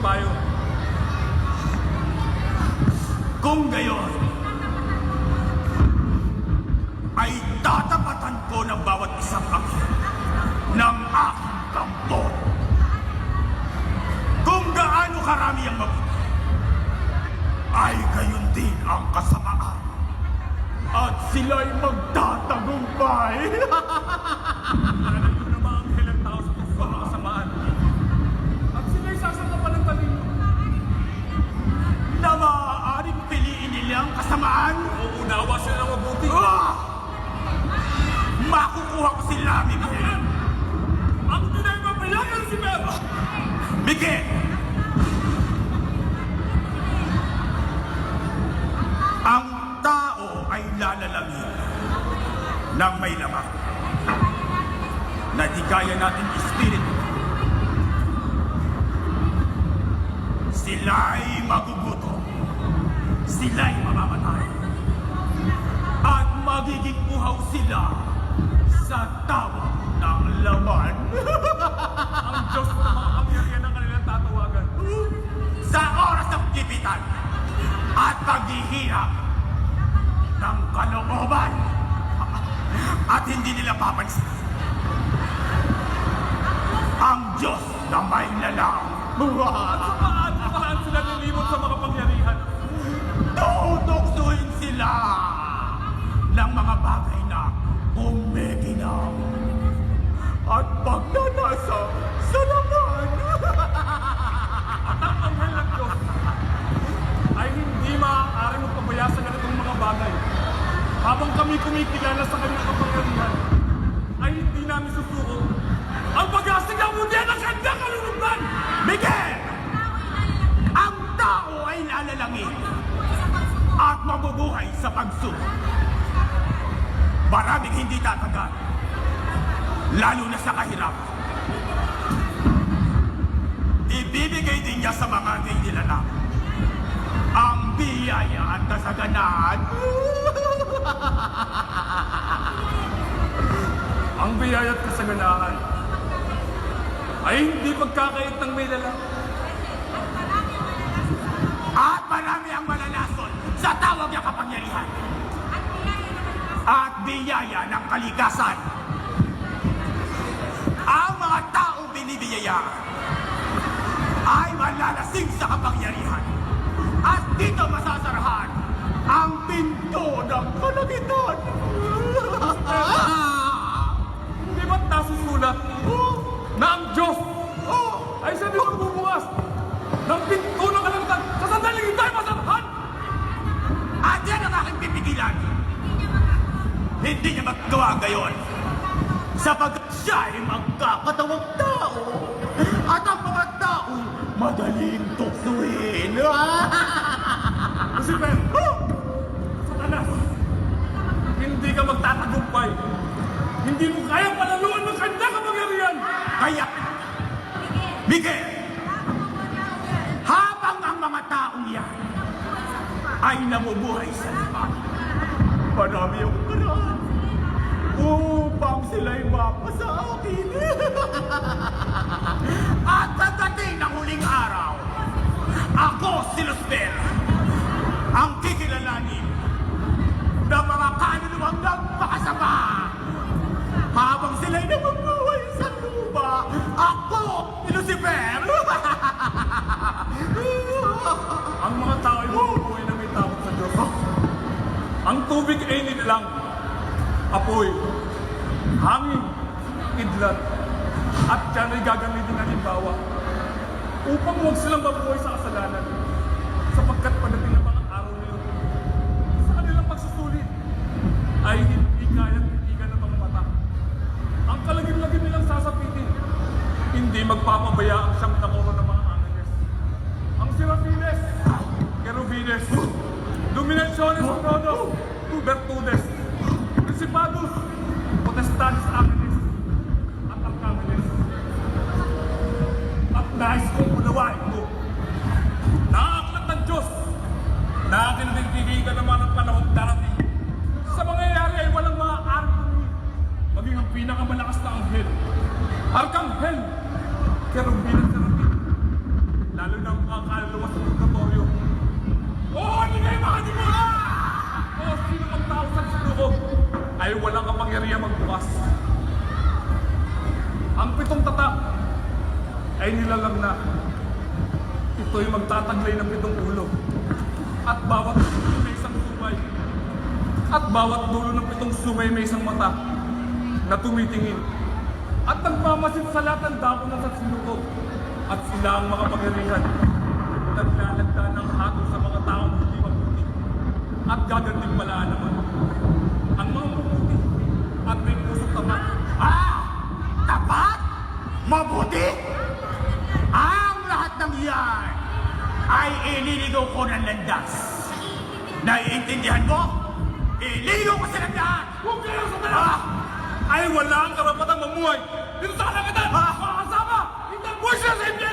payo. Kung gayon, ay tatapatan ko ng bawat isang anghel ng aking kampo. Kung gaano karami ang mabuti, ay gayon din ang kasamaan. At sila'y magtatagumpay. Miguel! Ang tao ay lalalangin ng may laman na di kaya natin espiritu. Sila'y magugutom. Sila'y mamamatay. At magiging uhaw sila sa tawag ng laman. Ang Diyos na mga sa oras ng kipitan at paghihirap ng kalooban at hindi nila papansin ang Diyos na may lalang. Paano paraan sila nilimot sa mga kapangyarihan? Tutuksuin sila ng mga bagay na umiginang at pagnanasa sa laman. At ang anghel ng Diyos ay hindi maaari magpabaya sa ganitong mga bagay. Habang kami kumikilala sa kanyang kapangyarihan, ay hindi namin susuko ang pag-asig ng mundya ng kanyang kalulungan! Miguel! Ang tao ay lalalangin at mabubuhay sa pagsuko. Maraming hindi tatagal, lalo na sa kahirapan. Ibibigay din niya sa mga di nilalang ang biyaya at kasaganaan. Ang biyaya at kasaganaan ay hindi pagkakait ng may lala. At marami ang malalason sa tawag niya kapangyarihan. At biyaya ng kalikasan. Ang mga taong binibiyayaan ay malalasing sa kapangyarihan. At dito masasarahan ang pinto Hindi niya magawa gayon. Sapagkat siya ay magkakatawang tao. At ang mga tao madaling tuksuin. Lucifer! Satanas! Hindi ka magtatagumpay. Hindi mo kaya palaluan ng kanya kapangyarihan. Kaya, Miguel, habang ang mga taong yan ay namubuhay sa lima, marami ang karaan upang sila'y mapasa akin. At sa dating ng huling araw, ako si Lucifer, ang kikilalanin ng mga kaluluwang nagpakasama. Habang sila'y nabubuhay sa lupa, ako si Lucifer. Ang mga tao ay mabubuhay na may takot sa Diyos. Ang tubig ay nilalang, apoy, hangin, idlat, at yan ay gagamitin ng halimbawa upang huwag silang mabuhay sa kasalanan sapagkat pagdating ng mga araw na yun sa kanilang pagsusulit ay hindi kayang titigan ng mga mata. Ang kalagim-lagim nilang sasapitin, hindi magpapabaya ang siyam na koro ng mga angeles. Ang Serafines, Querubines, Dominationes Unodos, Virtudes, Principados, Potestades Angeles, at Arcangeles. At nais kong unawain mo na ang aklat ng Diyos na akin nagtigigan naman ang panahon darating. Sa mangyayari ay walang maaari maging ang pinakamalakas na anghel. Arkanghel, Kerubin ay walang kapangyarihan magbukas. Ang pitong tatak ay nilalang na ito'y magtataglay ng pitong ulo. At bawat dulo may isang sumay. At bawat dulo ng pitong sumay may isang mata na tumitingin. At nagmamasid sa lahat ng dako ng satsinuko. At sila ang mga pangyarihan. Naglalagda ng hatol sa mga taong hindi mabuti. At gaganting malaan naman. Naiintindihan mo? Iligaw ko silang lahat! Huwag kayo sa dala! Ay wala ang karapatang mamuhay dito sa kalagatan! Ah! Mga kasama! Hindi ang buhay sila sa inyo!